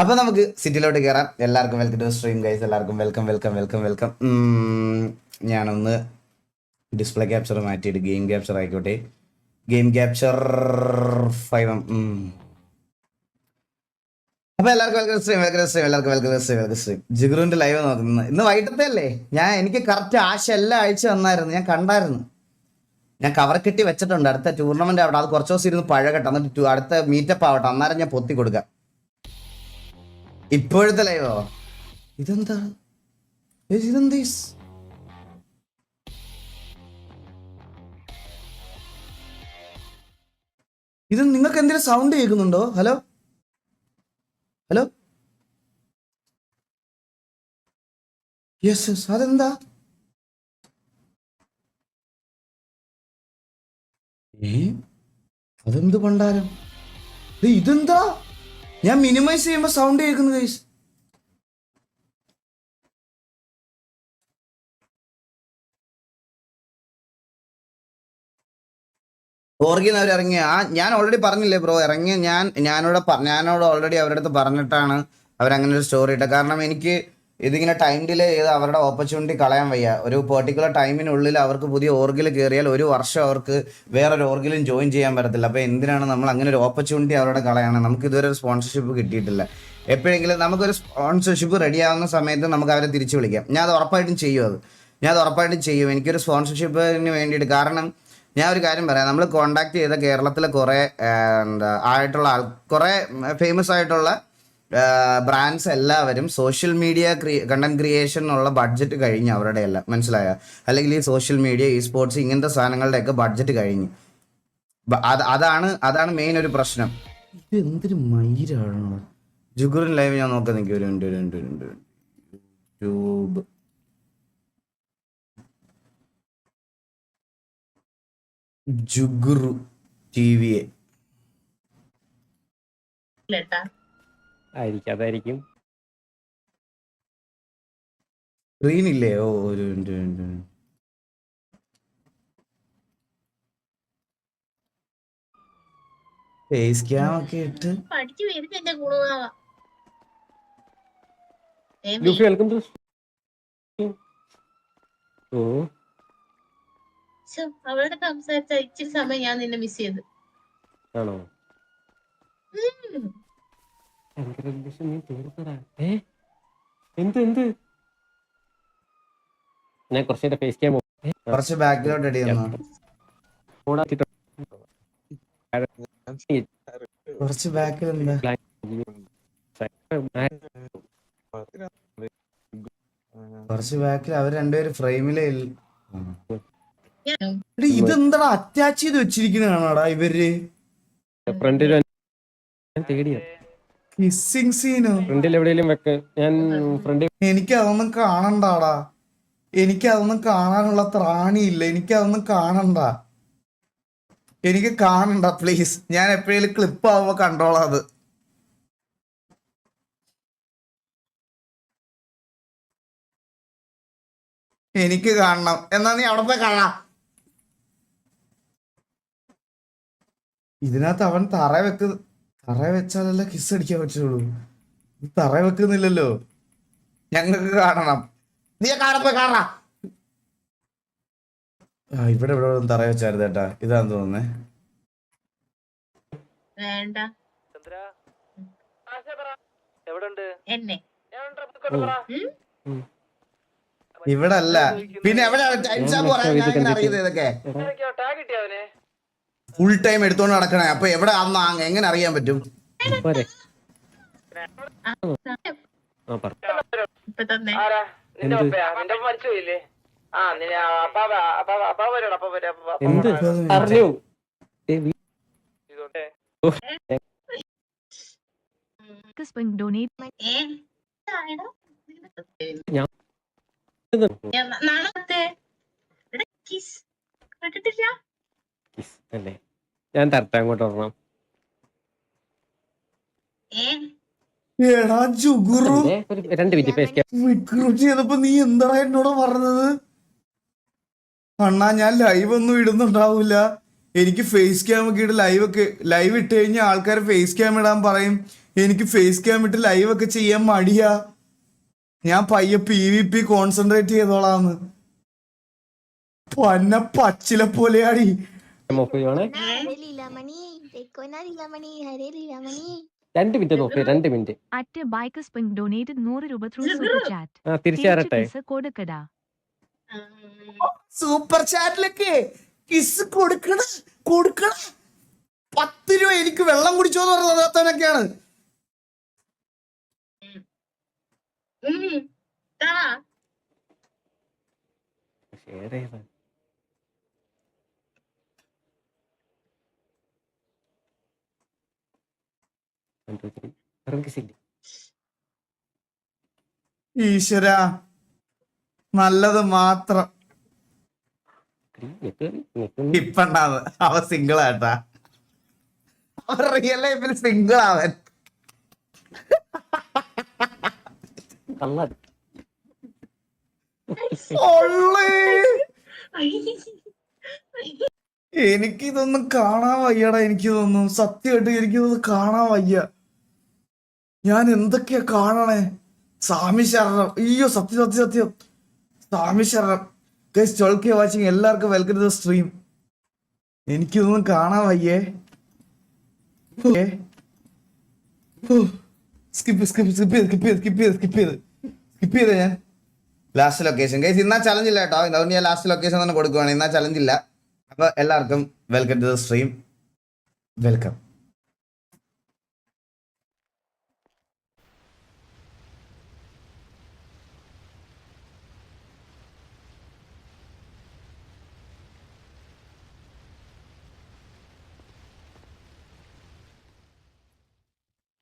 അപ്പൊ നമുക്ക് സിറ്റിയിലോട്ട് കയറാം എല്ലാവർക്കും വെൽക്കം ടു സ്ട്രീം ഗൈസ് എല്ലാവർക്കും വെൽക്കം വെൽക്കം വെൽക്കം വെൽക്കം ഞാനൊന്ന് ഡിസ്പ്ലേ ക്യാപ്ചർ മാറ്റിയിട്ട് ഗെയിം ക്യാപ്ചർ ആയിക്കോട്ടെ. ഗെയിം ക്യാപ്ചർ ഫൈവ് അപ്പൊ എല്ലാവർക്കും വെൽക്കം സ്ട്രീം വെൽക്കം സ്ട്രീം എല്ലാവർക്കും വെൽക്കം സ്ട്രീം വെൽക്കം സ്ട്രീം ജിഗുറുവിന്റെ ലൈവ് നോക്കുന്നത്. ഇന്ന് വൈകിട്ടത്തെ അല്ലേ? ഞാൻ എനിക്ക് കറക്റ്റ് ആശ എല്ലാം അയച്ചു തന്നായിരുന്നു ഞാൻ കണ്ടായിരുന്നു. ഞാൻ കവർ കെട്ടി വെച്ചിട്ടുണ്ട്. അടുത്ത ടൂർണമെന്റ് അവിടെ. അത് കുറച്ച് ദിവസം ഇരുന്ന് പഴകട്ടെ. എന്നിട്ട് അടുത്ത മീറ്റപ്പ് ആവട്ടെ. അന്നേരം ഞാൻ പൊത്തി കൊടുക്കാം. ഇപ്പോഴത്തെ ലൈവോ ഇതെന്താ? ഇതെന്താ ഇത് നിങ്ങൾക്ക് എന്തെങ്കിലും സൗണ്ട് കേൾക്കുന്നുണ്ടോ? ഹലോ ഹലോ യെസ് അതെന്താ? ഏ? അതെന്ത് പണ്ടാരം ഇതെന്താ? ഞാൻ മിനിമൈസ് ചെയ്യുമ്പോ സൗണ്ട് കേൾക്കുന്നു ഗൈസ് ഓർഗിന്ന് അവർ ഇറങ്ങിയ. ആ ഞാൻ ഓൾറെഡി പറഞ്ഞില്ലേ ബ്രോ ഇറങ്ങിയ ഞാൻ ഞാനോട് ഞാനോട് ഓൾറെഡി അവരുടെ അടുത്ത് പറഞ്ഞിട്ടാണ് അവരങ്ങനെ ഒരു സ്റ്റോറി ഇട്ടത്. കാരണം എനിക്ക് ഇതിങ്ങനെ ടൈം ഡിലേ ചെയ്ത് അവരുടെ ഓപ്പർച്യൂണിറ്റി കളയാൻ വയ്യ. ഒരു പെർട്ടിക്കുലർ ടൈമിനുള്ളിൽ അവർക്ക് പുതിയ ഓർഗിൽ കയറിയാൽ ഒരു വർഷം അവർക്ക് വേറൊരു ഓർഗിലും ജോയിൻ ചെയ്യാൻ പറ്റത്തില്ല. അപ്പോൾ എന്തിനാണ് നമ്മൾ അങ്ങനെ ഒരു ഓപ്പർച്യൂണിറ്റി അവരുടെ കളയാണ്? നമുക്ക് ഇതുവരെ ഒരു സ്പോൺസർഷിപ്പ് കിട്ടിയിട്ടില്ല. എപ്പോഴെങ്കിലും നമുക്കൊരു സ്പോൺസർഷിപ്പ് റെഡിയാവുന്ന സമയത്ത് നമുക്ക് അവരെ തിരിച്ചു വിളിക്കാം. ഞാൻ അത് ഉറപ്പായിട്ടും ചെയ്യും അത്. ഞാൻ അത് ഉറപ്പായിട്ടും ചെയ്യും. എനിക്കൊരു സ്പോൺസർഷിപ്പിന് വേണ്ടിയിട്ട് കാരണം ഞാൻ ഒരു കാര്യം പറയാം. നമ്മൾ കോണ്ടാക്ട് ചെയ്ത കേരളത്തിലെ കുറേ എന്താ ആയിട്ടുള്ള ആൾ കുറേ ഫേമസ് ആയിട്ടുള്ള ബ്രാൻഡ്സ് എല്ലാവരും സോഷ്യൽ മീഡിയ ക്രിയ കണ്ടന്റ് ക്രിയേഷനുള്ള ബഡ്ജറ്റ് കഴിഞ്ഞു അവരുടെ എല്ലാം മനസ്സിലായ? അല്ലെങ്കിൽ ഈ സോഷ്യൽ മീഡിയ ഈ സ്പോർട്സ് ഇങ്ങനത്തെ സാധനങ്ങളുടെയൊക്കെ ബഡ്ജറ്റ് കഴിഞ്ഞു. അത് അതാണ് അതാണ് മെയിൻ ഒരു പ്രശ്നം. ഇത് എന്തൊരു മൈരാണോ ജുഗുറിൻ ലൈവ് ഞാൻ നോക്കാൻ നിൽക്കും ഒരു മിനിറ്റ് ഒരു മിനിറ്റ് ഒരു മിനിറ്റ് യൂട്യൂബ് ജുഗുറു ടി വി എ ട്ടാ. ആയിരിക്കും അതായിരിക്കും. സ്ക്രീൻ ഇല്ലേ? ഓ ഒരു മിനിറ്റ് മിനിറ്റ്, ഫേസ് ക്യാം ഒക്കെ ഇട്ട്. പഠിച്ചു വരുന്ന എന്റെ ഗുണമാവാ ലൂഫി വെൽക്കം ടു ഓ. അവളോട് സംസാരിച്ച ഇച്ചിരി സമയം ഞാൻ നിന്നെ മിസ് ചെയ്ത് ആണോ? ഉം. ഭയങ്കര ambition നീ തീർത്തടാ ഏ? എന്ത് എന്ത്? ഞാൻ കുറച്ചേരം ഫേസ് കുറച്ച് ബാക്ക്ഗ്രൗണ്ട് അടി കുറച്ച് കുറച്ച് ബാക്കിൽ അവർ രണ്ടുപേരും ഫ്രെയിമിലേ ഇതെന്താടാ? ഇതെന്താ അറ്റാച്ച് ചെയ്ത് വെച്ചിരിക്കുന്ന കാണാടാ ഇവർ തേടിയ കിസ്സിങ് സീനോ ഫ്രണ്ടിൽ എവിടെയെങ്കിലും വെക്ക്. ഞാൻ ഫ്രണ്ടിൽ എനിക്ക് അതൊന്നും കാണണ്ടാടാ. എനിക്ക് അതൊന്നും കാണാനുള്ള ത്രാണിയില്ല. എനിക്ക് അതൊന്നും കാണണ്ട. എനിക്ക് കാണണ്ട പ്ലീസ് ഞാൻ എപ്പോഴേലും ക്ലിപ്പ് ആവുമ്പോ കണ്ടോളാം അത്. എനിക്ക് കാണണം. എന്നാ നീ അവിടെ കാണാ കാണാം. ഇതിനകത്ത് അവൻ തറ വെക്ക് തറ വെച്ചാലല്ല കിസ് അടിക്കാൻ പറ്റുള്ളൂ. തറ വെക്കുന്നില്ലല്ലോ. ഞങ്ങൾക്ക് കാണണം. നീ കാണപ്പോ കാണാ. ആ ഇവിടെ ഇവിടെ ഒന്ന് തറ വെച്ചായിരുന്നു ഏട്ടാ. ഇതാന്ന് തോന്നുന്നേ. വേണ്ട. എന്നെ? ഇവിടെ അല്ല പിന്നെ എവിടെ അറിയുന്നത് ഇതൊക്കെ ഫുൾ ടൈം എടുത്തോണ്ട് നടക്കണേ. അപ്പൊ എവിടെ അന്ന് എങ്ങനെ അറിയാൻ പറ്റും. ഞാൻ- കേട്ടിട്ടില്ല. Kiss അല്ലേ ഞാൻ തരട്ടെ അങ്ങോട്ട് ഓർമ്മ എടാ ജുഗുറു. രണ്ട് മിനിറ്റ് ഫേസ് ക്യാം റിക്രൂട്ട് ചെയ്തപ്പോ നീ എന്താ എന്നോട് പറഞ്ഞത്? അണ്ണാ ഞാൻ ലൈവ് ഒന്നും ഇടുന്നുണ്ടാവൂല. എനിക്ക് ഫേസ് ക്യാം ഒക്കെ ഇട്ട് ലൈവ് ഒക്കെ ലൈവ് ഇട്ട് കഴിഞ്ഞാൽ ആൾക്കാർ ഫേസ് ക്യാം ഇടാൻ പറയും. എനിക്ക് ഫേസ് ക്യാം ഇട്ട് ലൈവ് ഒക്കെ ചെയ്യാൻ മടിയാ. ഞാൻ പയ്യെ പി വി പി കോൺസെൻട്രേറ്റ് ചെയ്തോളാന്ന്. പന്ന പച്ചില പോലെയാടി. ഓഫ് ചെയ്യുവാണേ ഹരേ ലീലാമണി തെക്കോന ലീലാമണി ഹരേ ലീലാമണി രണ്ട് മിനിറ്റ് നോക്ക് രണ്ട് minute. At bike spin donated നൂറ് രൂപ ത്രൂ സൂപ്പർ ചാറ്റ് ആ തിരിച്ചു തരട്ടെ. കൊടുക്കടാ. സൂപ്പർ ചാറ്റിലൊക്കെ കിസ് കൊടുക്കണ കൊടുക്കണ പത്ത് രൂപ എനിക്ക് വെള്ളം കുടിച്ചോന്ന് പറഞ്ഞതൊക്കെയാണ് ഉം. ഈശ്വര നല്ലത് മാത്രം. ഇപ്പണ്ടാവ് അവ സിംഗിൾ ആട്ടാ അവൻ റിയൽ ലൈഫിൽ സിംഗിൾ ആവൻ ഒള്ളേ. എനിക്കിതൊന്നും കാണാൻ വയ്യടാ എനിക്ക് തോന്നുന്നു സത്യമായിട്ട് എനിക്കിതൊന്നും കാണാൻ വയ്യ. ഞാൻ എന്തൊക്കെയാ കാണണേ? സ്വാമി ശരണം. അയ്യോ സത്യം സത്യം സത്യം. സ്വാമി ശരണം. ഗൈസ് ട്വൽവ് വാച്ചിങ് എല്ലാവർക്കും വെൽക്കം ടു സ്ട്രീം എനിക്കിതൊന്നും കാണാൻ വയ്യേ. സ്കിപ്പ് സ്കിപ്പ് സ്കിപ്പ് ചെയ്ത് സ്കിപ്പ് ചെയ്ത് സ്കിപ്പ് ചെയ്ത് സ്കിപ്പ് ചെയ്ത് സ്കിപ്പ് ചെയ്തേ ഞാൻ. ലാസ്റ്റ് ലൊക്കേഷൻ ഗൈസ് ഇന്നാ ചലഞ്ച് ഇല്ല കേട്ടോ. അതുകൊണ്ട് ഞാൻ ലാസ്റ്റ് ലൊക്കേഷൻ തന്നെ കൊടുക്കുവാണ്. ഇന്നാ ചലഞ്ച് ഇല്ല. അപ്പൊ എല്ലാവർക്കും welcome to the stream welcome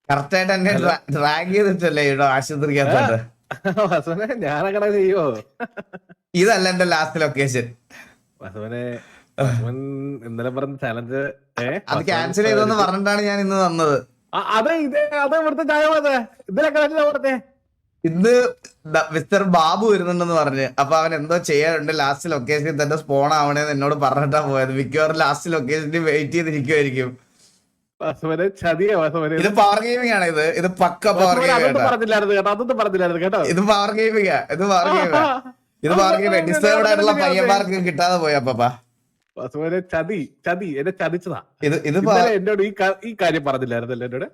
കറക്റ്റായിട്ട് എന്നെ ഡ്രാഗ് ചെയ്തിട്ടല്ലേ ഇവിടെ ആശുപത്രിക്കകത്തോട്ട് ഞാനങ്ങനെ ചെയ്യോ ഇതല്ല എന്റെ ലാസ്റ്റ് ലൊക്കേഷൻ ഇന്നലെ പറഞ്ഞ ചലഞ്ച് അത് ക്യാൻസൽ ചെയ്തെന്ന് പറഞ്ഞിട്ടാണ് ഞാൻ ഇന്ന് തന്നത്. അതെ ഇതേ അതെ ഇവിടുത്തെ ചായ പോയത് ഇതിലൊക്കെ തന്നെ പറഞ്ഞേ ഇന്ന് മിസ്റ്റർ ബാബു വരുന്നുണ്ടെന്ന് പറഞ്ഞ്. അപ്പൊ അവൻ എന്തോ ചെയ്യാറുണ്ട് ലാസ്റ്റ് ലൊക്കേഷനിൽ തന്നെ സ്പോൺ ആവണേന്ന് എന്നോട് പറഞ്ഞിട്ടാ പോയത്. മിക്കവാറും ലാസ്റ്റ് ലൊക്കേഷനിൽ വെയിറ്റ് ചെയ്തിരിക്കുമായിരിക്കും ഇത് പവർ ഗെയിമിംഗ് ആണ് ഇത്. ഇത് പക്ക പവർ ഗെയിമിംഗ് കേട്ടോ. ഇത് പവർ ഗെയിമിംഗ് ഇത് പവർ ഗെയിമിംഗ് ഇത് പവർ ഗെയിമിംഗ് ഡിസ്റ്റേബ് ആയിട്ടുള്ള പയ്യന്മാർക്ക് കിട്ടാതെ പോയി അപ്പ വസുവനെ ചതി ചതി എന്നെ ചതിച്ചതാ. ഇത് ഇത് പ- എന്നോട് ഈ ഈ കാര്യം പറഞ്ഞില്ലായിരുന്നല്ലോ എന്നോട്?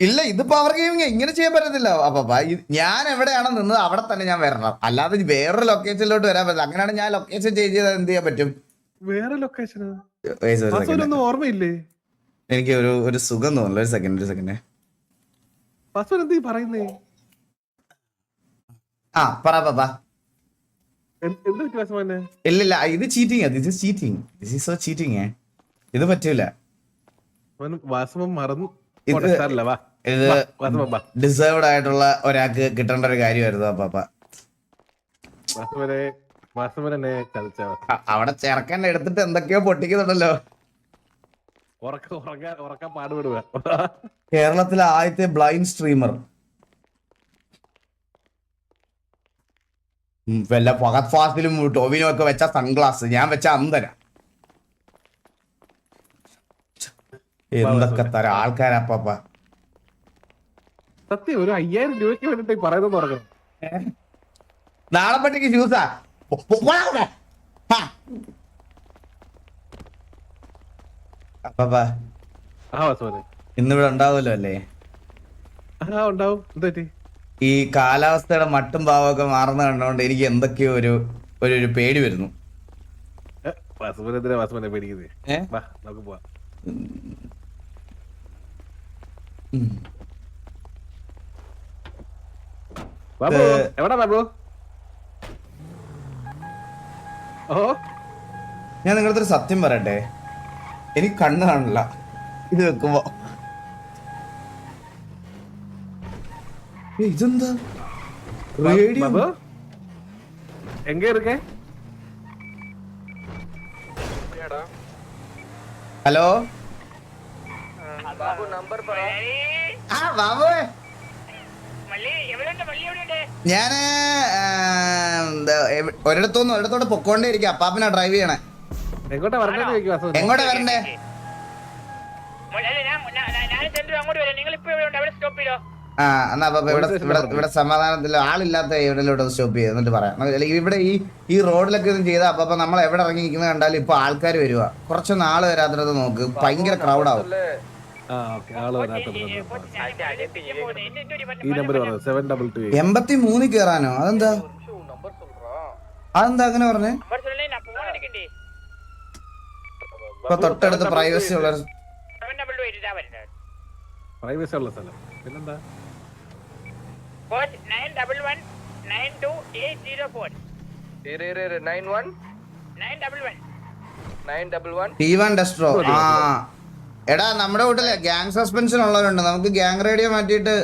ഇല്ല ഇതിപ്പോ അവർക്ക് ഇങ്ങനെ ചെയ്യാൻ പറ്റത്തില്ല. അപ്പൊ ഞാൻ എവിടെയാണ് നിന്നത് അവിടെ തന്നെ ഞാൻ വരണം. അല്ലാതെ വേറൊരു ലൊക്കേഷനിലോട്ട് വരാൻ പറ്റില്ല. അങ്ങനെയാണ് ഞാൻ ലൊക്കേഷൻ ചേഞ്ച് ചെയ്താൽ എന്ത് ചെയ്യാൻ പറ്റും? വേറെ ലൊക്കേഷൻ ഓർമ്മയില്ലേ? എനിക്ക് ഒരു ഒരു സുഖം തോന്നുന്നു ഒരു സെക്കൻഡ് ഒരു സെക്കൻഡ് പറയുന്നേ? ആ പറ പാപ്പ ഇല്ലില്ല ഇത് cheating this is cheating this is so cheating ഇത് പറ്റൂല. ഇത് ഡിസേർവ്ഡ് ആയിട്ടുള്ള ഒരാൾക്ക് കിട്ടേണ്ട ഒരു കാര്യമായിരുന്നു അപ്പാപ്പ അവിടെ ചെറുക്കൻ എടുത്തിട്ട് എന്തൊക്കെയോ പൊട്ടിക്കുന്നുണ്ടല്ലോ. കേരളത്തിലെ ആദ്യത്തെ ബ്ലൈൻഡ് സ്ട്രീമർ വല്ല ഫഹദ് ഫാസിലും ടോവിനും ഒക്കെ വെച്ച സൺഗ്ലാസ് ഞാൻ വെച്ച അന്തര എന്തൊക്കെ തരാം? ആൾക്കാരപ്പ പാപ്പ. സത്യം ഒരു അയ്യായിരം രൂപയ്ക്ക് വേണ്ടിട്ട് ഈ പറയുന്നത് തുടങ്ങണം നാളെ പട്ടിക്ക് വാസുവനെ ഇന്നിവിടെ ഉണ്ടാവുമല്ലോ അല്ലേ? ആ ഉണ്ടാവും. എന്ത് ഈ കാലാവസ്ഥയുടെ മട്ടും ഭാവമൊക്കെ മാറുന്ന കണ്ടുകൊണ്ട് എനിക്ക് എന്തൊക്കെയോ ഒരു ഒരു ഒരു പേടി വരുന്നു. ഞാൻ നിങ്ങളുടെ സത്യം പറയട്ടെ. എനിക്ക് കണ്ണ് കാണില്ല ഇത് വെക്കുമ്പോ. ഇതെന്താ? റേഡിയോ? എങ്ക ഇരിക്കേ? ഹലോ? ബാബു നമ്പർ പറ. ആ ബാബുവേ. ഞാൻ ഒരിടത്തുനിന്ന് ഒരിടത്തോട്ട് പൊക്കോണ്ടേ ഇരിക്കും അപ്പാപ്പനാ ഡ്രൈവ് ചെയ്യണേ. എങ്ങോട്ടാ വരണ്ടേ ഞാൻ- അങ്ങോട്ട് വരാം. നിങ്ങൾ ഇപ്പൊ എവിടെ ഉണ്ട്? അവിടെ സ്റ്റോപ്പ് ചെയ്തോ. ആ എന്നാ അപ്പൊ ഇവിടെ ഇവിടെ ഇവിടെ സമാധാനത്തിൽ ആളില്ലാത്ത എവിടെയിലൂടെ സ്റ്റോപ്പ് ചെയ്ത് എന്നിട്ട് പറയാം. അല്ലെങ്കിൽ ഇവിടെ ഈ ഈ റോഡിലൊക്കെ ഇതും ചെയ്താൽ അപ്പൊ നമ്മൾ എവിടെ ഇറങ്ങി നിൽക്കുന്നത് കണ്ടാലും ഇപ്പൊ ആൾക്കാർ വരുക കുറച്ച് നാൾ വരാത്തത് നോക്ക്. ഭയങ്കര ക്രൗഡാവും എൺപത്തി മൂന്നിൽ കേറാനോ? അതെന്താ? അതെന്താ അങ്ങനെ പറഞ്ഞേ? ഇപ്പൊ തൊട്ടടുത്ത് പ്രൈവസി ഉള്ള പ്രൈവസി ഉള്ള സ്ഥലം. പിന്നെന്താ? Coach nine double one nine two eight zero four nine one nine double one nine double one T one ഡെസ്ട്രോ ആ. എടാ നമ്മുടെ വീട്ടിലെ ഗ്യാങ് സസ്പെൻഷൻ ഉള്ളവരുണ്ട്. നമുക്ക് ഗ്യാങ് റേഡിയോ മാറ്റിയിട്ട്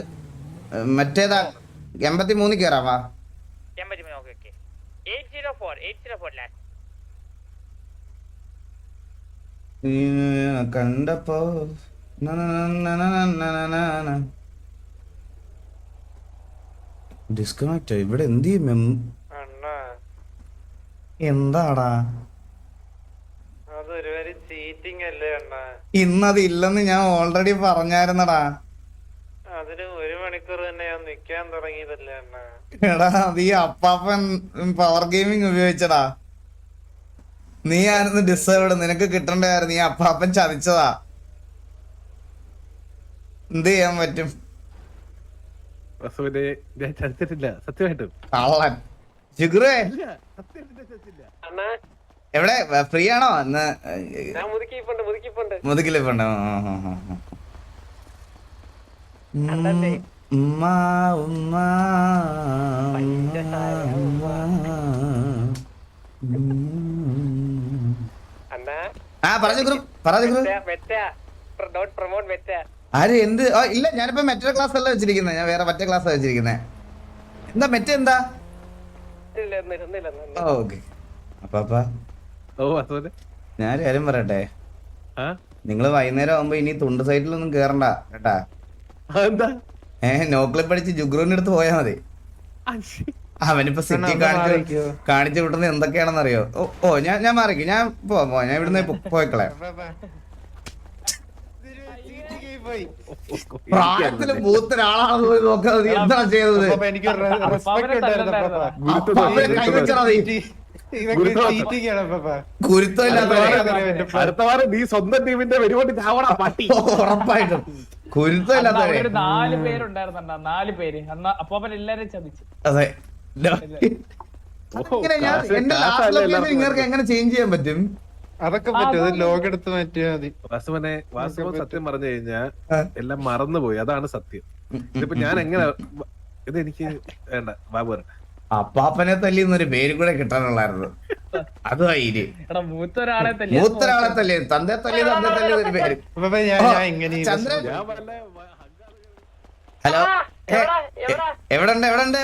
ഏ, മറ്റേതാ? എൺപത്തി മൂന്നിൽ കയറാവാ എൺപത്തി മൂന്ന് okay okay eight zero four eight zero four last കണ്ടപ്പോ ഡിസ്കണക്ട് ഇവിടെ എന്ത് ചെയ്യും? എന്താടാ? ഇന്നത് ഇല്ലെന്ന് ഞാൻ ഓൾറെഡി പറഞ്ഞായിരുന്നടാ. അതിന് ഒരു മണിക്കൂർ തന്നെ ഞാൻ നിക്കാൻ തുടങ്ങിയതല്ലേ അണ്ണാ. എടാ നീ ഈ അപ്പാപ്പൻ പവർ ഗെയിമിങ് ഉപയോഗിച്ചടാ നീ ആയിരുന്നു ഡിസേർവ്ഡ് നിനക്ക് കിട്ടണ്ടായിരുന്നു നീ അപ്പാപ്പൻ ചതിച്ചതാ. എന്ത് ചെയ്യാൻ പറ്റും? വാസുവിനെ ഞാൻ ചതിച്ചിട്ടില്ല. സത്യമായിട്ടും. കള്ളൻ. ജിഗുറേ. അണ്ണാ. എവിടെ? ഫ്രീ ആണോ ഇന്ന് ഞാൻ മുതുക്കിപ്പോണ്ട് മുതുക്കിപ്പോണ്ട് മുതുകിലിപ്പുണ്ട് ഉമ്മ ഉമ്മ അണ്ണാ. ആ പറഞ്ഞു ഗ്രൂ പറഞ്ഞു ഗ്രൂ വെറ്റ ഡോട്ട് പ്രൊമോട്ട് വെറ്റ ആര് എന്ത്? ഇല്ല ഞാനിപ്പോ മറ്റൊരു ക്ലാസ് അല്ല വെച്ചിരിക്കുന്നത് ഞാൻ വേറെ മറ്റേ ക്ലാസ് വെച്ചിരിക്കുന്നത് എന്താ മറ്റേ എന്താ? ഓക്കെ. അപ്പാ ഓ വാസുവിനെ ഞാൻ കാര്യം പറയട്ടെ? ആ? നിങ്ങൾ വൈകുന്നേരം ആവുമ്പോ ഇനി തുണ്ട് സൈറ്റിലൊന്നും കേറണ്ട കേട്ടാ? എന്താ ഏഹ് നോക്ലിപ്പ് അടിച്ച് ജുഗ്രൂന്റെ അടുത്ത് പോയാ മതി. അവനിപ്പോ സിറ്റി കാണിച്ചു കാണിച്ചു വിട്ടുന്നത് എന്തൊക്കെയാണെന്ന് അറിയോ ഓ ഓ ഞാൻ ഞാൻ മാറിക്കും. ഞാൻ പോ ഞാൻ ഇവിടുന്ന് പോ- പ്രായത്തിൽ മൂത്ത ഒരാളാണെന്ന് പോയി നോക്കാതെ നീ എന്താ ചെയ്തത്? റെസ്പെക്ട് ഉണ്ടായിരുന്നു അടുത്ത വാരം നീ സ്വന്തം ടീമിന്റെ പട്ടി. ഉറപ്പായിട്ടും. കുരുത്തമില്ലാത്തവരെ ഒരു നാല് പേരുണ്ടായിരുന്നണ്ട നാല് പേര്. അന്ന് അപ്പോപ്പൻ എല്ലാരും ചതിച്ചു. അതെ. എന്റെ ലാസ്റ്റ് നിങ്ങൾക്ക് എങ്ങനെ ചേഞ്ച് ചെയ്യാൻ പറ്റും? അതൊക്കെ പറ്റും. ലോകെടുത്ത് ലോഗ് എടുത്ത് മാറ്റിയാ മതി. വാസുവനെ വാസുവൻ സത്യം പറഞ്ഞു കഴിഞ്ഞാ. എല്ലാം മറന്നുപോയി. അതാണ് സത്യം. ഇതിപ്പോ ഞാൻ എങ്ങനെ ഇത് എനിക്ക് വേണ്ട. ബാബു വരട്ടെ. അപ്പാപ്പനെ തല്ലി എന്നൊരു പേര് കൂടെ കിട്ടാനുള്ളായിരുന്നു. അത് തന്നെ മൂത്തൊരാളെ തല്ലി തന്റെ തല്ലി തന്റെ തല്ലി ഒരു പേര്. ചന്ദ്രൻ. ഞാൻ വല്ല ഹലോ. എവിടെ ഉണ്ട് എവിടെ? ഉണ്ട്.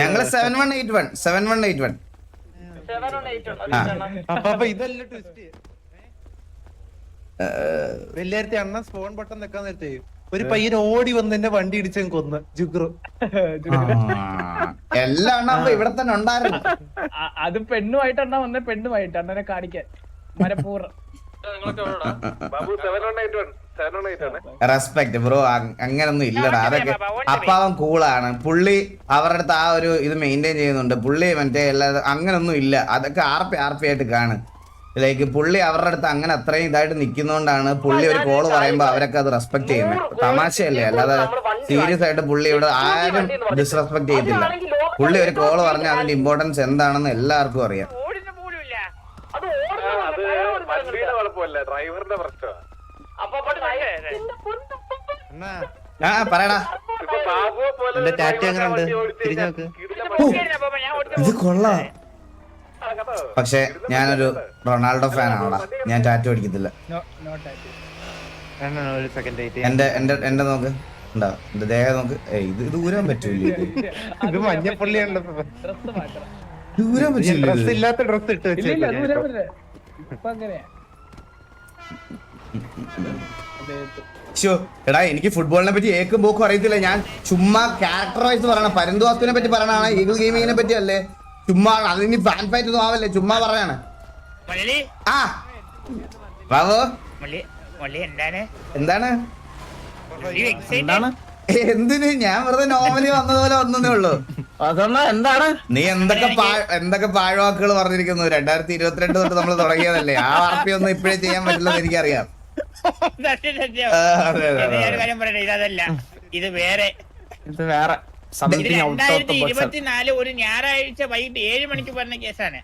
ഞങ്ങൾ seven one eight one seven one eight one seven one eight ആ. അപ്പൊ അപ്പൊ ഇതല്ല ട്വിസ്റ്റ് വെള്ളിയാഴ്ച അണ്ണൻ സ്പോൺ ബട്ടൺ നിക്കാൻ നേരത്തെ ഒരു പയ്യൻ ഓടി വന്ന് എന്റെ വണ്ടി ഇടിച്ചു കൊന്ന്. ജുഗ്രു. എല്ലാം ഇവിടെ തന്നെ ഉണ്ടായിരുന്നു. അത് പെണ്ണുമായിട്ട് അണ്ണ വന്ന പെണ്ണുമായിട്ട് അണ്ണനെ കാണിക്കാൻ. മനപൂർവം. റെസ്പെക്ട് ബ്രോ അങ്ങനൊന്നും ഇല്ലടാ. അതൊക്കെ അപ്പാവൻ കൂളാണ്. പുള്ളി അവരുടെ അടുത്ത് ആ ഒരു ഇത് മെയിന്റെയിൻ ചെയ്യുന്നുണ്ട്. പുള്ളി മറ്റേ എല്ലാ അങ്ങനൊന്നും ഇല്ല. അതൊക്കെ ആർപ്പി ആർപ്പി ആയിട്ട് കാണും. ലൈക്ക് പുള്ളി അവരുടെ അടുത്ത് അങ്ങനെ അത്രയും ഇതായിട്ട് നിൽക്കുന്നതുകൊണ്ടാണ് പുള്ളി ഒരു കോൾ പറയുമ്പോൾ അവരൊക്കെ അത് റെസ്പെക്ട് ചെയ്യുന്നത് തമാശയല്ലേ? അല്ലാതെ സീരിയസ് ആയിട്ട് പുള്ളി ഇവിടെ ആരും ഡിസ്റെസ്പെക്ട് ചെയ്യത്തില്ല. പുള്ളി ഒരു കോൾ പറഞ്ഞാൽ അതിന്റെ ഇമ്പോർട്ടൻസ് എന്താണെന്ന് എല്ലാവർക്കും അറിയാം. ഡ്രൈവറിന്റെ പ്രശ്നമാണ്. പറയടാ. എന്റെ ടാറ്റ ഉണ്ട്? തിരിഞ്ഞു നോക്ക്. ഇത് കൊള്ളാം? പക്ഷെ ഞാനൊരു റൊണാൾഡോ ഫാൻ ആണോടാ ഞാൻ ടാറ്റു അടിക്കത്തില്ല എന്റെ എന്റെ എന്റെ നോക്ക്. ഉണ്ടോ? എന്റെ ദേഹം നോക്ക്. ഇത് ദൂരാൻ പറ്റൂല ഇത്? മഞ്ഞപ്പള്ളി ഡ്രസ് മാറ്റണം. ദൂരാൻ പറ്റൂലേ ഡ്രസ് ഇത്? ഇല്ലാത്ത ഡ്രസ് ഇട്ട് ഇല്ല എടാ എനിക്ക് ഫുട്ബോളിനെ പറ്റി ഏക്കും പോക്കും അറിയത്തില്ല. ഞാൻ ചുമ്മാ ക്യാരക്ടർ വൈസ് പറയണം. പരന്തുവാസ്തുവിനെ പറ്റി പറയണാണ് ഈഗിൾ ഗെയിമിങ്ങിനെ പറ്റി അല്ലേ ചുമ്മാ അതിന് ഫാൻ ഫൈറ്റ് ഒന്നും ആവല്ലേ? ചുമ്മാ പറയാണ്. ആ. ബാബു? എന്താണ്? എന്താണ്? എന്തിന്? ഞാൻ വെറുതെ നോർമലി വന്നതുപോലെ വന്നതേ ഉള്ളൂ. അതെന്നാ എന്താണ്? നീ എന്തൊക്കെ എന്തൊക്കെ പാഴ്വാക്കുകൾ പറഞ്ഞിരിക്കുന്നു? രണ്ടായിരത്തി ഇരുപത്തിരണ്ട് തൊട്ട് നമ്മൾ തുടങ്ങിയതല്ലേ? ആ വാർത്തയൊന്നും ഇപ്പോഴേ ചെയ്യാൻ പറ്റില്ലെന്ന് എനിക്കറിയാം. സത്യം സത്യം. ആ, അതെ, അതെ, ഇത് അതെ. ഞാൻ ഒരു കാര്യം പറയട്ടെ ഇതല്ല. ഇത് വേറെ. ഇത് വേറെ. ഇത് സംതിങ് ഔട്ട് ഓഫ് രണ്ടായിരത്തി ബോക്സ് ഇരുപത്തിനാല് ഒരു ഞായറാഴ്ച വൈകിട്ട് ഏഴ് മണിക്ക് പറഞ്ഞ കേസാണ്.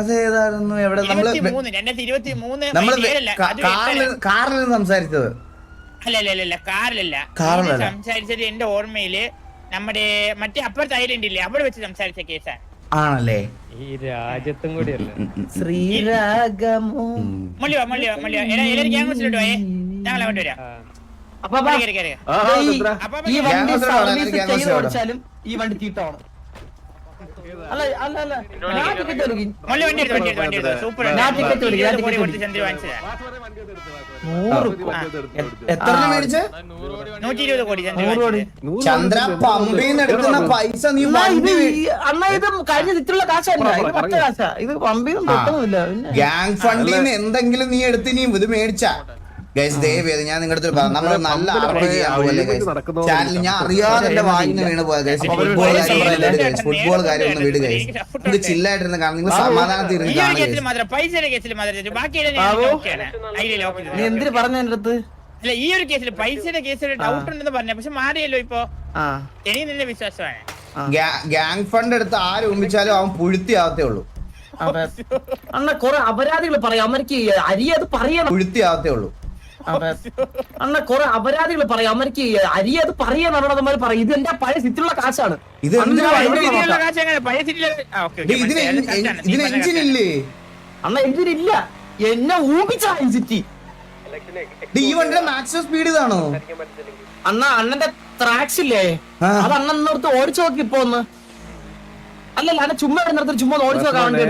അതേതായിരുന്നു എവിടെ? നമ്മൾ ഇരുപത്തി മൂന്ന് രണ്ടായിരത്തി ഇരുപത്തി മൂന്ന് നമ്മൾ വൈകിട്ട് ഏഴല്ല, കാ- അത് കാറിൽ എട്ടര. കാറിൽ സംസാരിച്ചത്. അല്ല അല്ല അല്ല, അല്ല കാറിലല്ല. കാറിലല്ല. ഇത് സംസാരിച്ചത് എന്റെ ഓർമ്മയിൽ നമ്മുടെ മറ്റേ അപ്പുറത്ത് ഐലൻഡ് ഇല്ലേ അവിടെ വെച്ച് സംസാരിച്ച കേസാണ്. ആണല്ലേ? ഈ രാജ്യത്തും കൂടിയല്ലേ. ശ്രീരാഗമോ? മള്ളിയോ മള്ളിയോ മള്ളിയോ എല്ലാവരും ക്യാമ്പസിലോട്ട് പോയേ ഞങ്ങൾ അങ്ങോട്ട് വരാം. അപ്പൊ ഈ വണ്ടി സർവീസ് ചെയ്ത് ഓടിച്ചാലും ഈ വണ്ടി തീട്ടമാണ് അല്ല അല്ല അല്ല. ഞാൻ ടിക്കറ്റ് എടുക്കും. മള്ളി വണ്ടി എടുത്തു വണ്ടി എടുത്തു വണ്ടി എടുത്തു. സൂപ്പർ ഞാൻ ടിക്കറ്റ് എടുക്കും, ഞാൻ ടിക്കറ്റ് കൊടുത്ത് ചന്ദ്ര വാങ്ങിച്ചതാ. നൂറ് എത്ര മേടിച്ച്? നൂറ്റി ഇരുപത് കോടി ചന്ദ്ര നൂറ് കോടി. ചന്ദ്ര വണ്ടി പമ്പിന്ന് എടുക്കുന്ന പൈസ നീ അണ്ണാ, ഇത് കഴിഞ്ഞ ഇത്രയുള്ള കാശല്ല? ഇത് കാശാ. ഇത് പമ്പിന്ന് തൊട്ടൊന്നുമില്ല ഗ്യാങ് ഫണ്ടിൽ നിന്ന് എന്തെങ്കിലും നീ എടുത്തിനും നീ ഇത് മേടിച്ച. ഗൈസ് ദയവ് ചെയ്ത് ഞാൻ നിങ്ങളുടെ അടുത്ത് പറഞ്ഞു നമ്മൾ നല്ല ചാനൽ ഞാൻ അറിയാതെ എന്റെ വായിന്ന് വീണ് പോയ ഗൈസ് ഫുട്ബോൾ കാര്യം ഫുട്ബോൾ കാര്യം ഒന്ന് വിട് ഗൈസ് ഇത് ചില്ലായിട്ടിരുന്ന് കാരണം നിങ്ങൾ സമാധാനത്തിൽ നീ എന്തിനു പറഞ്ഞു എന്റെ അടുത്ത്? അല്ല ഈ ഒരു കേസിൽ പൈസയുടെ കേസിൽ ഡൗട്ട് ഉണ്ടെന്ന് പറഞ്ഞു. പക്ഷെ മാറിയല്ലോ ഇപ്പൊ. ആ. എനിക്ക് നിന്നെ വിശ്വാസമാണ്. ഗാങ് ഫണ്ട് എടുത്ത് ആര് ഒമ്പിച്ചാലും അവൻ പുഴുത്തി ആവത്തേ ഉള്ളൂ അണ്ണ കൊറേ അപരാധികൾ പറയാം. അവർക്ക് അരി അത് പറയണം. പുഴുത്തി ആവത്തേ ഉള്ളൂ. അണ്ണ കൊറേ അപരാധികൾ പറയാം. അവർക്ക് അരി അത് പറയണം അവരോടന്മാർ പറയും ഇത് എന്റെ പഴയ സിറ്റിലുള്ള കാശാണ്. ഇത് ഇതിന് പറഞ്ഞ എഞ്ചിൻ ഇല്ല? അണ്ണ എന്നെ ഊപിച്ച സിറ്റി ഈ വണ്ടിയുടെ മാക്സിമം സ്പീഡ് ഇതാണോ? അണ്ണ അണ്ണന്റെ ത്രാക്സ് ഇല്ലേ? അത് അണ്ണൻ നിർത്ത് ഓടിച്ചു നോക്കി ഇപ്പൊ ഒന്ന്. അല്ലല്ല അണ്ണ ചുമ്മാ നിർത്തി ചുമ്മാ ഓടിച്ചു നോക്കാൻ വേണ്ടി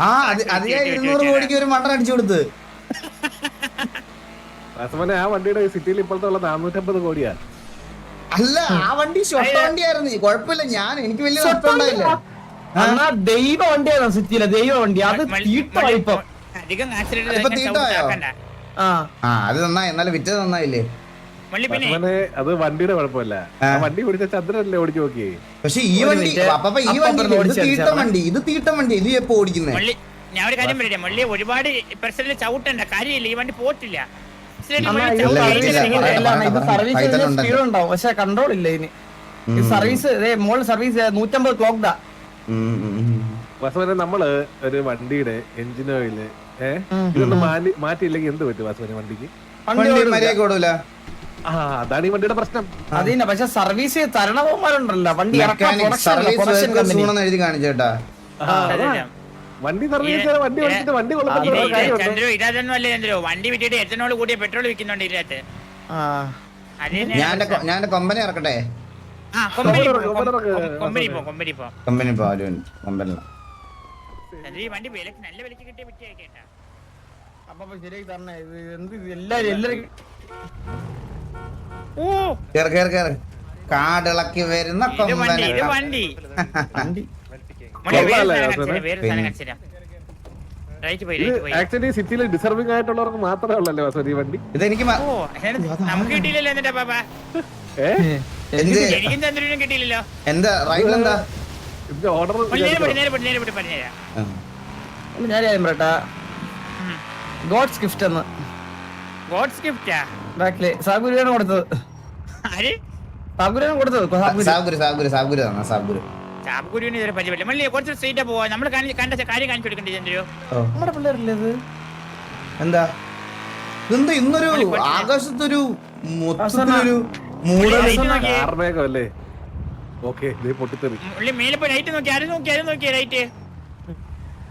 ആ? അത് അത് ഞാൻ ഇരുന്നൂറ് കോടിക്ക് ഒരു മണ്ടൻ അടിച്ചു കൊടുത്ത്. വാസുവിനെ ആ വണ്ടിയുടെ സിറ്റിയിൽ ഇപ്പോഴത്തെ ഉള്ള നാനൂറ്റമ്പത് കോടിയാ. അല്ല ആ വണ്ടി ഷൊട്ട വണ്ടിയായിരുന്നു. കുഴപ്പമില്ല ഞാൻ എനിക്ക് വലിയ നഷ്ടം ഉണ്ടായില്ല. ദൈവ വണ്ടിയാണ് സിറ്റിയിലെ? ദൈവ വണ്ടി. അത് തീട്ടമായി ഇപ്പൊ. അധികം ആക്സിഡന്റ് ആ. ആ അത് നന്നായി. എന്നാലും വിറ്റത് നന്നായില്ലേ? അത് വണ്ടിയുടെ കുഴപ്പമില്ല. വണ്ടി പിടിച്ച ചന്ദ്രനല്ലേ ഓടിച്ചു നോക്കി പക്ഷെ ഈ വണ്ടി. അപ്പൊ ഈ വണ്ടി ഇത് ഓടിച്ച് തീട്ടം വണ്ടി ഇത് തീട്ടം വണ്ടി ഇത് എപ്പോ ഓടിക്കുന്നത് ഞാൻ ഒരു കാര്യം പറയട്ടെ. മള്ളി ഒരുപാട് പെർസെന്റ് ചവിട്ടണ്ട കാര്യമില്ല. ഈ വണ്ടി പോട്ടില്ല. സ്പീഡ് ഉണ്ടാവും. പക്ഷെ കൺട്രോൾ ഇല്ല ഇനി. സർവീസ് മോൾ സർവീസ് നൂറ്റമ്പത് ഉം. വാസുവിനെ നമ്മൾ ഒരു വണ്ടിയുടെ എഞ്ചിൻ ഓയിൽ ഏഹ് ഇതൊന്നും മാറ്റിയില്ലെങ്കിൽ എന്ത് പറ്റും വാസുവിനെ വണ്ടിക്ക്? വണ്ടി മര്യാദ അതാണ് ഈ വണ്ടിയുടെ പ്രശ്നം. അതിന് പക്ഷെ സർവീസ് തരണവന്മാരുണ്ടല്ലോ വണ്ടി ഇറക്കാൻ സർവീസ് production എഴുതി കാണിച്ചേട്ടാ അതാ. വണ്ടി സർവീസ് വണ്ടി ഇത് വണ്ടി ചന്ദ്രു ഇതൊന്നും അല്ലേ ചന്ദ്രു? വണ്ടി വിറ്റിട്ട് എത്തനോട് കൂടിയ പെട്രോൾ വിൽക്കുന്നുണ്ട് ഇതിനകത്ത്. ആ. അത് ഞാൻ കമ്പനി ഞാൻ കൊമ്പനെ ഇറക്കട്ടെ? ആ, കൊമ്പനി പോ, കൊമ്പനി. കൊമ്പനി പോ കൊമ്പനി പോ. കൊമ്പനി കൊമ്പന ഈ വണ്ടി വിലക്ക് നല്ല വിലക്ക് കിട്ടിയ വിറ്റ് കേട്ടാ. അപ്പൊ ശരിയായി തരണേ. ഇത് എന്ത് എല്ലാരും എല്ലാരും കേറ് കേറ് കേറ്. കാടിളക്കി വരുന്ന ആക്ച്വലി സിറ്റിയിൽ ഡിസർവിംഗ് ആയിട്ടുള്ളവർക്ക് മാത്രമേ ഉള്ളല്ലേ വസതി ഈ വണ്ടി? ഇതെനിക്ക് നമുക്ക് കിട്ടിയില്ലല്ലോ എന്നിട്ടാ പാപ്പാ. എന്ത്? എനിക്കും ചന്ദ്രനും കിട്ടിയില്ലല്ലോ. എന്താ റൈറ്റിൽ എന്താ? ഇതിന്റെ ഓർഡർ ഞാൻ പറയട്ടാ. ഗോഡ്സ് ഗിഫ്റ്റ് എന്ന്. ഗോഡ്സ് ഗിഫ്റ്റാ? ബാക്കിൽ സാഗുരുവാണ് കൊടുത്തത്. ആര്? സാഗുരുവാണ് കൊടുത്തത്. സാഗുരു. സാബുര് സാബുര് തന്നെ സാബുര് ചാപ്പുകുരുവിന് ഇതുവരെ പരിചയമില്ല. മള്ളി കുറച്ച് സ്ട്രീറ്റാ പോവാ. നമ്മൾ കണ്ട കാര്യം കാണിച്ചു കൊടുക്കണ്ടേ ചന്ദ്രു ഓ. നമ്മുടെ പിള്ളേരില്ലേ ഇത്? എന്താ? ഇതെന്താ ഇന്നൊരു ആകാശത്തൊരു മൊത്തത്തിലൊരു മൂടൽ ഓക്കെ ഇത് പൊട്ടിത്തെറി. മള്ളി മേലെ പോയി ലൈറ്റ് നോക്കി ആരും നോക്കി ആരും ലൈറ്റ്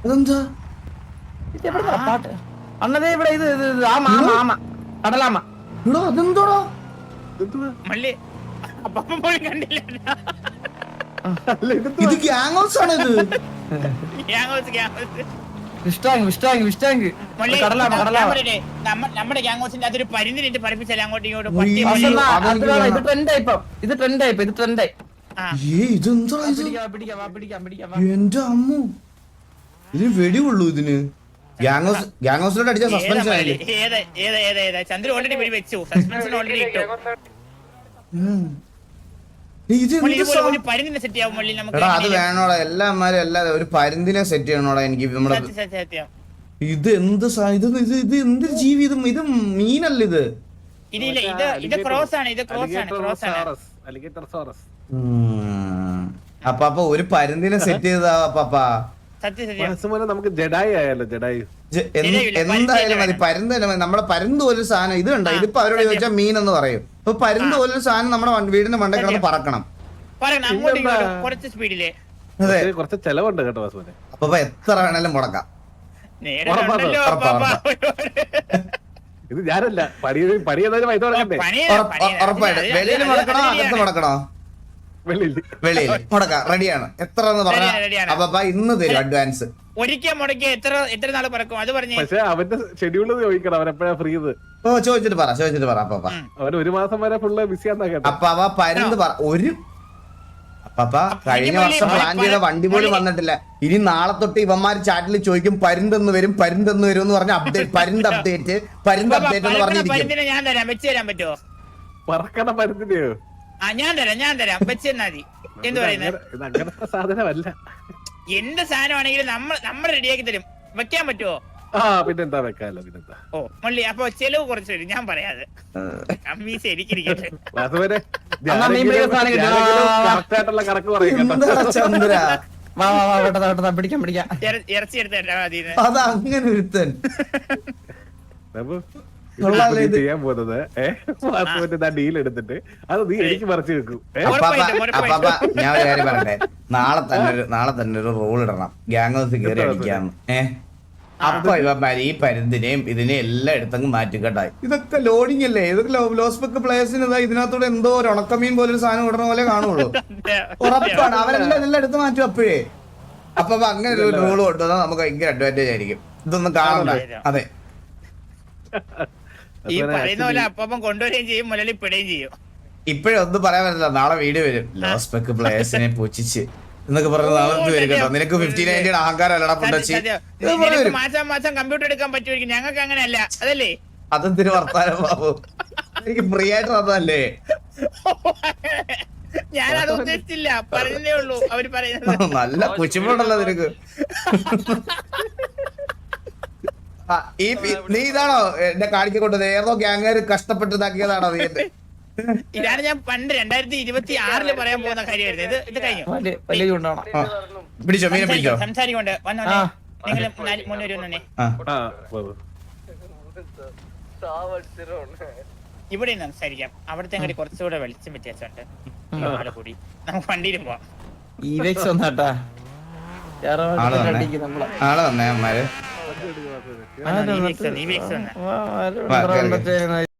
അതെന്താ? ഇത് പാട്ട്. അണ്ണതേ ഇവിടെ ഇത് ആമ ആമ ആമ കടലാമ. എടാ അതെന്തോടാ? ഇത് ഗ്യാങ് ഹൗസ് ആണ് ഇത്? കടലാമ കടലാമ അതൊരു പരിന്തിനിട്ട് പഠിപ്പിച്ചാൽ അങ്ങോട്ടും ഇങ്ങോട്ടും പട്ടി വേണം. ഇത് വേണം. ട്രെൻഡായി ഇപ്പം ഇത് ട്രെൻഡായി ഇപ്പൊ ഇത് ട്രെൻഡായി ഇതെന്താ. എന്റെ അമ്മു. ഇതിന് വെടിവുള്ളൂ ഇതിന്. ഗ്യാങ് ഹൗസ് ഗ്യാങ് ഹൗസിലോട്ട് അടിച്ച സസ്പെൻഷൻ? ആയില്ലേ ഏതാ ഏതാ ഏതാ ഏതാ? ചന്ദ്ര ഓൾറെഡി പിടി വെച്ചു. സസ്പെൻഷൻ ഓൾറെഡി ഇട്ടു. എടാ അത് വേണോടാ. എല്ലാ അമ്മമാരും എല്ലാ ഒരു പരിന്തിനെ സെറ്റ് ചെയ്യണോടാ എനിക്ക് നമ്മുടെ. ഇത് എന്ത് ഇത് ഇത് ഇത് എന്ത് ജീവി ഇത് ഇത് മീനല്ല ഇത്? ഇതില്ല ഇത് ഇത് ക്രോസ് ആണ് ഇത് ക്രോസ് ആണ് ക്രോസ് ആണ്. Alligator saurus. ഉം. അപ്പൊ അപ്പൊ ഒരു പരിന്തിനെ സെറ്റ് ചെയ്താ പപ്പ മനസ്സുപോലെ നമുക്ക് ജഡായി ആയാലോ ജഡായി? എന്തായാലും മതി പരുന്ത് പരുന്ത് തന്നെ മതി നമ്മുടെ പരുന്ത് പോലൊരു സാധനം ഇത് കണ്ടോ? ഇതിപ്പോ അവരോട് ചോദിച്ചാൽ മീൻ എന്ന് പറയും. അപ്പൊ പരുന്ത് പോലൊരു സാധനം നമ്മുടെ വീടിന്റെ മണ്ടേ കിടന്ന് പറക്കണം. അങ്ങോട്ട് കുറച്ച് സ്പീഡിൽ. അതെ. കുറച്ച് ചെലവുണ്ട് കേട്ടോ വാസുവിനെ അപ്പൊ എത്ര വേണേലും മുടക്കാം. നേരെ ഉറപ്പാണോ? പാപ്പാ. ഇത് ഞാനല്ല പണി പണി അത് വെളിയിൽ മുടക്കണോ? അകത്ത് മുടക്കണോ? വെളിയിൽ മുടക്കാം. റെഡിയാണ്. എത്ര എന്ന് പറഞ്ഞാൽ. അപ്പൊ ഇന്ന് തരും അഡ്വാൻസ് ഒരിക്കൽ മുടക്കി എത്ര എത്ര നാൾ പറക്കും അത് പറഞ്ഞേ. പക്ഷെ അവന്റെ ഷെഡ്യൂൾ ചോദിക്കണം. അവൻ എപ്പോഴാ ഫ്രീ ഓ ചോദിച്ചിട്ട് പറ ചോദിച്ചിട്ട് പറ അപ്പ അവൻ ഒരു മാസം വരെ ഫുള്ള് ബിസി ആന്നാ കേട്ടോ അപ്പൊ അവ പറ. ഒരു കഴിഞ്ഞ വർഷം പ്ലാൻ ചെയ്ത വണ്ടി പോലും വന്നിട്ടില്ല. ഇനി നാളെ തൊട്ട് ഇവന്മാര് ചാറ്റിൽ ചോദിക്കും പരുന്തെന്ന് വരും പരുന്തെന്ന് വരും എന്ന് പറഞ്ഞ അപ്ഡേറ്റ് പരുന്ത് അപ്ഡേറ്റ് പരുന്ത് അപ്ഡേറ്റ് എന്ന് പറഞ്ഞിരിക്കും. ഞാൻ തരാം. വെച്ച് തരാൻ പറ്റുമോ പറക്കണ പരുത്തിനെയോ ആ ഞാൻ തരാം ഞാൻ തരാം. വെച്ച് തന്നാ മതി. എന്ത് പറയുന്നത് അങ്ങനത്തെ സാധനമല്ല. എന്ത് സാധനമാണെങ്കിലും നമ്മൾ നമ്മൾ റെഡിയാക്കി തരും. വെക്കാൻ പറ്റുമോ ആ പിന്നെന്താ വെക്കാലോ പിന്നെന്താ? ഓ മള്ളി അപ്പൊ ചെലവ് കുറച്ച് വരും. ഞാൻ പറയാതെ കമ്മീസ് എനിക്കിരിക്കട്ടെ. വാസുവിനെ അന്നാ മീൻ പിടിക്കുന്ന സാധനം കിട്ടും. കറക്റ്റ് ആയിട്ടുള്ള പറയും കേട്ടോ. എന്താ ചന്ദ്ര? വാ വാ വാ പെട്ടെന്ന് പെട്ടെന്ന് പിടിക്കാം പിടിക്കാം. ഇറ- ഇറച്ചി എടുത്ത് തരാം മതി അത് അങ്ങനെ ഒരുത്തൻ അപ്പൊ. ചെയ്യാൻ പോകുന്നത്. വാസുവിന്റെ ഡീൽ എടുത്തിട്ട്. അത് നീ എനിക്ക് മറിച്ച് വെക്കും. ഞാൻ ഒരു കാര്യം പറയട്ടെ? നാളെ തന്നെ ഒരു നാളെ തന്നെ ഒരു റൂൾ ഇടണം. ഗ്യാങ് ഹൗസ് കയറി അടിക്കാന്ന് അപ്പൊ ഇവന്മാര് ഈ പരുന്തിനെയും ഇതിനെയും എല്ലാം എടുത്തങ്ങ് മാറ്റിക്കട്ടെ ഇതൊക്കെ ലോഡിംഗ് അല്ലേ? ഇതൊക്കെ ലോസ്പെക്ക് പ്ലേയേഴ്സിന് ഇതാ ഇതിനകത്തൂടെ എന്തോ ഒരു ഉണക്കമീൻ പോലെ ഒരു സാധനം ഇടണ പോലെ കാണുള്ളൂ. ഉറപ്പാണ്. അവരെല്ലാം ഇതെല്ലാം എടുത്ത് മാറ്റും അപ്പോഴേ. അപ്പൊ അപ്പൊ അങ്ങനെ ഒരു റൂൾ കൊണ്ടുവന്നാൽ നമുക്ക് ഭയങ്കര അഡ്വാന്റേജ് ആയിരിക്കും. ഇതൊന്നും കാണണ്ട. അതെ. ഈ പറയുന്ന പോലെ അപ്പം കൊണ്ടുവരികയും ചെയ്യും മുലലി പെടുകയും ചെയ്യും. ഇപ്പോഴും ഒന്നും പറയാൻ പറ്റില്ല. നാളെ വീട് വരും. ലോസ്പെക്ക് പ്ലേയേഴ്സിനെ പൂച്ചിച്ച് എന്നൊക്കെ പറഞ്ഞ നാളെ ഇത് വരും കേട്ടോ. നിനക്ക് ഫിഫ്റ്റി നയന്റിയുടെ അഹങ്കാരം അല്ലടാ പുണ്ടച്ചി മാസം മാസം കമ്പ്യൂട്ടർ എടുക്കാൻ പറ്റുമായിരിക്കും ഞങ്ങൾക്ക് അങ്ങനെയല്ല. അതല്ലേ? അതെന്തിനു വർത്താനം ബാബു? എനിക്ക് ഫ്രീ ആയിട്ട് വന്നതല്ലേ ഞാനത് ഉദ്ദേശിച്ചില്ല. പറഞ്ഞതേ ഉള്ളൂ. അവർ പറയുന്നത്. നല്ല കുശിമുണ്ടല്ലോ നിനക്ക്. ഈ നീ ഇതാണോ എന്നെ കാണിക്കൊണ്ടത് ഏതോ ഗ്യാങ്ങുകാർ കഷ്ടപ്പെട്ട് ഇതാക്കിയതാണോ നീ എന്റെ ഇതാണ് ഞാൻ പണ്ട് രണ്ടായിരത്തി ഇരുപത്തി ആറിൽ പറയാൻ പോകുന്ന കാര്യമായിരുന്നു. ഇത് ഇത് കഴിഞ്ഞു. പിടിച്ചോ മീനെ പിടിച്ചോ? സംസാരിക്കൊണ്ട്. നിങ്ങൾ. ഇവിടെ സംസാരിക്കാം. അവിടുത്തെ അങ്ങോട്ട് കുറച്ചുകൂടെ വെളിച്ചം വ്യത്യാസമുണ്ട്. ആൾ കൂടി. നമുക്ക് വണ്ടിയിലും പോവാം. ഈ വെക്സ് ആളെ വന്നേ. ആൾ വന്നേ അമ്മമാര് വന്നോ, നീ വീക്സ് നീ വീക്സ്.